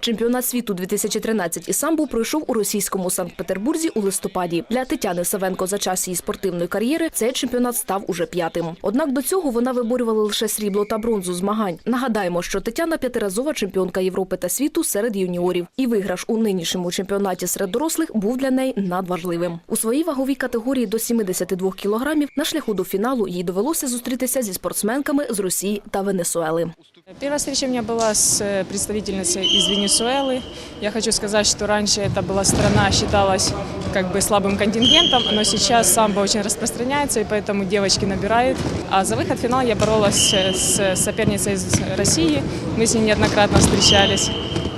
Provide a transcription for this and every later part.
Чемпіонат світу 2013 із самбо пройшов у російському Санкт-Петербурзі у листопаді. Для Тетяни Савенко за час її спортивної кар'єри цей чемпіонат став уже п'ятим. Однак до цього вона виборювала лише срібло та бронзу змагань. Нагадаємо, що Тетяна п'ятиразова чемпіонка Європи та світу серед юніорів. І виграш у нинішньому чемпіонаті серед дорослих був для неї надважливим. У своїй ваговій категорії до 72 кілограмів на шляху до фіналу їй довелося зустрітися зі спортсменками з Росії та Венесуели. Первая встреча у меня была с э, представительницей из Венесуэлы. Я хочу сказать, что раньше это была страна, считалась как бы слабым контингентом, но сейчас самбо очень распространяется, и поэтому девочки набирают. А за выход в финал я боролась э, с соперницей из России. Мы с ней неоднократно встречались.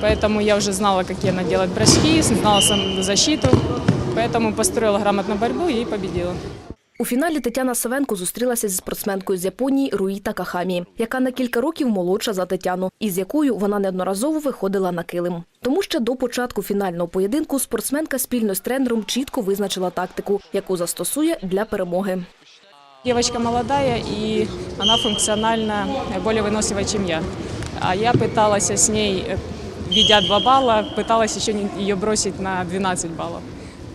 Поэтому я уже знала, какие она делает броски, знала сам защиту. Поэтому построила грамотно борьбу и победила. У фіналі Тетяна Савенко зустрілася зі спортсменкою з Японії Руїта Кахамі, яка на кілька років молодша за Тетяну, і з якою вона неодноразово виходила на килим. Тому ще до початку фінального поєдинку спортсменка спільно з тренером чітко визначила тактику, яку застосує для перемоги. Девочка молодая, и она функционально более выносливая, чем я. А я пыталась с ней, э, ведя 2 балла, пыталась еще не- ее бросить на 12 баллов.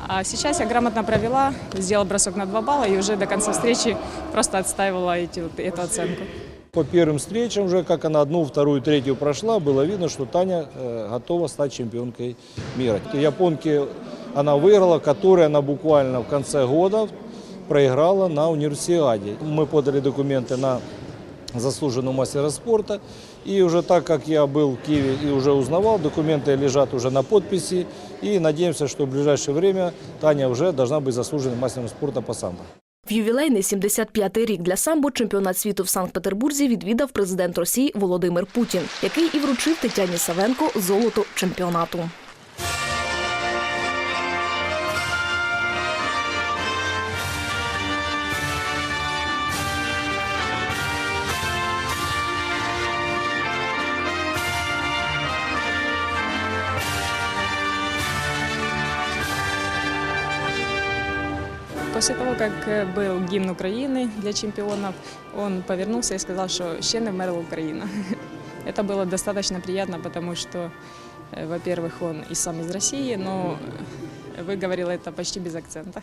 А сейчас я грамотно провела, сделала бросок на 2 балла и уже до конца встречи просто отстаивала эти, вот, эту оценку. По первым встречам уже, как она одну, вторую, третью прошла, было видно, что Таня э, готова стать чемпионкой мира. Японки она выиграла, которой она буквально в конце года проиграла на универсиаде. Мы подали документы на заслуженного мастера спорта. И уже так как я был в Киеве и уже узнавал, документы лежат уже на подписи. И надеемся, что в ближайшее время Таня уже должна быть заслуженным мастером спорта по самбо. В ювілейний 75-й рік для самбо чемпіонат світу в Санкт-Петербурзі відвідав президент Росії Володимир Путін, який і вручив Тетяні Савенко золото чемпіонату. После того, как э, был гимн Украины для чемпионов, он повернулся и сказал, что «Ще не вмерла Украина». Это было достаточно приятно, потому что, э, во-первых, он и сам из России, но выговорил это почти без акцента.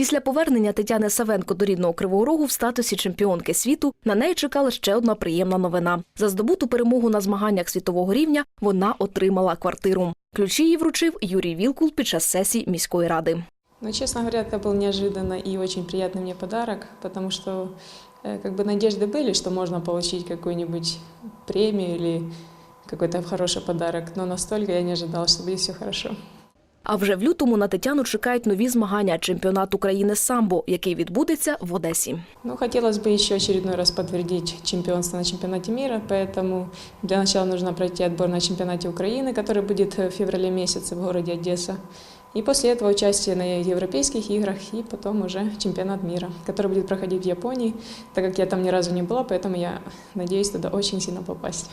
Після повернення Тетяни Савенко до рідного Кривого Рогу в статусі чемпіонки світу на неї чекала ще одна приємна новина. За здобуту перемогу на змаганнях світового рівня вона отримала квартиру. Ключі їй вручив Юрій Вілкул під час сесії міської ради. Но, честно говоря, это был неожиданно и очень приятный мне подарок, потому что э, как бы надежды были, что можно получить какую-нибудь премию или какой-то хороший подарок, но настолько я не ожидала, что будет все хорошо. А вже в лютому на Тетяну чекають нові змагання чемпіонат України з самбо, який відбудеться в Одесі. Ну, хотелось бы еще очередной раз подтвердить чемпионство на чемпионате мира, поэтому для начала нужно пройти отбор на чемпионате Украины, который будет в феврале месяце в городе Одесса. И после этого участие на европейских играх и потом уже чемпионат мира, который будет проходить в Японии, так как я там ни разу не была, поэтому я надеюсь туда очень сильно попасть.